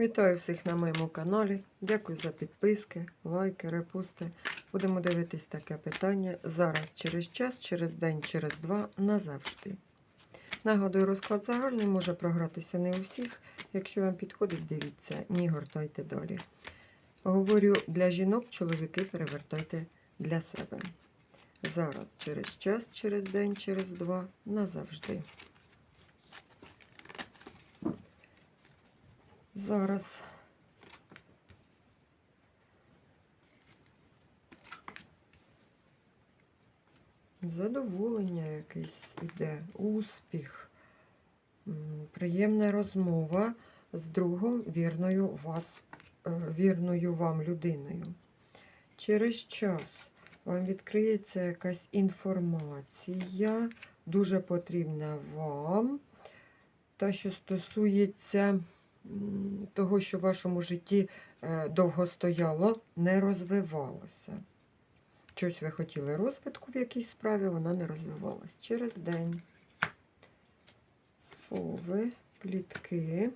Вітаю всіх на моєму каналі. Дякую за підписки, лайки, репости. Будемо дивитись таке питання зараз через час, через день, через два, назавжди. Нагадую, розклад загальний може програтися не у всіх. Якщо вам підходить, дивіться, ні, гортайте далі. Говорю для жінок, чоловіки перевертайте для себе. Зараз через час, через день, через два, назавжди. Зараз. Задоволення якесь іде, успіх, приємна розмова з другом вірною, вас, е, вірною вам людиною. Через час вам відкриється якась інформація, дуже потрібна вам, та, що стосується того, що в вашому житті е, довго стояло, не розвивалося. Щось ви хотіли розвитку в якійсь справі, вона не розвивалась. Через день. Сови, плітки.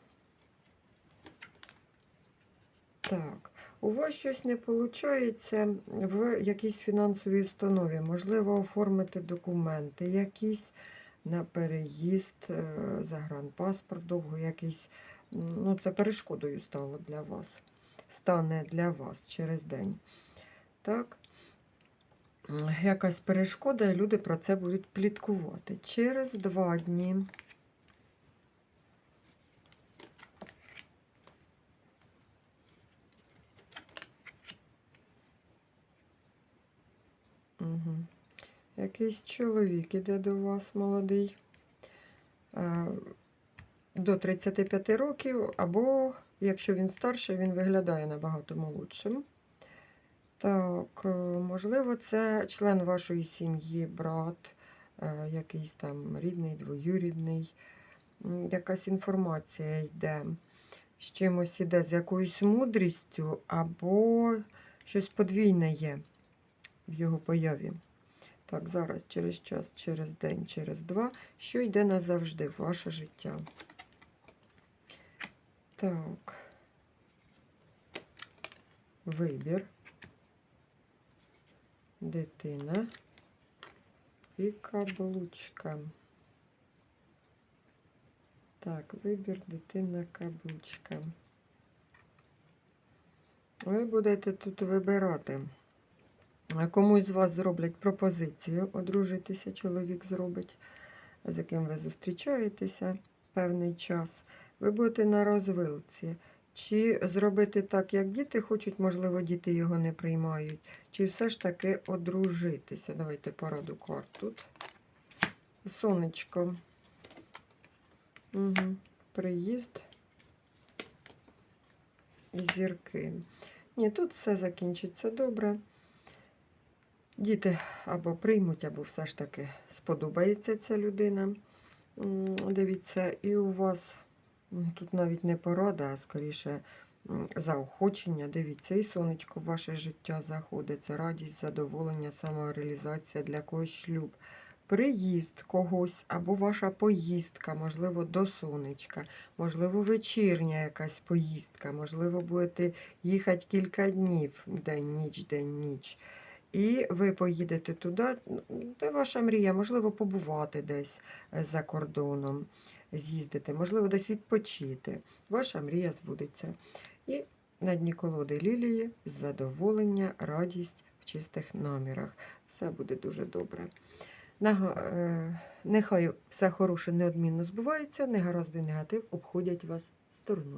Так, у вас щось не виходить в якійсь фінансовій установі. Можливо, оформити документи якісь на переїзд, е, загранпаспорт довго якийсь. Ну, це перешкодою стало для вас. Стане для вас через день. Так. Якась перешкода, і люди про це будуть пліткувати. Через два дні. Угу. Якийсь чоловік іде до вас молодий. До 35 років, або, якщо він старший, він виглядає набагато молодшим. Так, е, можливо, це член вашої сім'ї, брат, е, якийсь там рідний, двоюрідний. Якась інформація йде. З чимось іде, з якоюсь мудрістю, або щось подвійне є в його появі. Так, зараз через час, через день, через два, що йде назавжди в ваше життя. Так. Вибір. Дитина і каблучка. Так, вибір дитина каблучка. Ви будете тут вибирати. Комусь з вас зроблять пропозицію одружитися, чоловік зробить, з яким ви зустрічаєтеся певний час. Ви будете на розвилці. Чи зробити так, як діти хочуть, можливо, діти його не приймають, чи все ж таки одружитися. Давайте пораду карт тут. Сонечко. Угу. Приїзд і зірки. Ні, тут все закінчиться добре. Діти або приймуть, або все ж таки сподобається ця людина. Дивіться, і у вас тут навіть не порада, а скоріше заохочення. Дивіться, і сонечко в ваше життя заходить. Це радість, задоволення, самореалізація для когось шлюб. Приїзд когось або ваша поїздка, можливо, до сонечка, можливо, вечірня якась поїздка, можливо, будете їхати кілька днів, день, ніч, день, ніч. І ви поїдете туди, де ваша мрія, можливо, побувати десь е, за кордоном, з'їздити, можливо, десь відпочити. Ваша мрія збудеться. І на дні колоди лілії задоволення, радість в чистих намірах. Все буде дуже добре. Е, Нехай все хороше неодмінно збувається, негаразди негатив обходять вас стороною.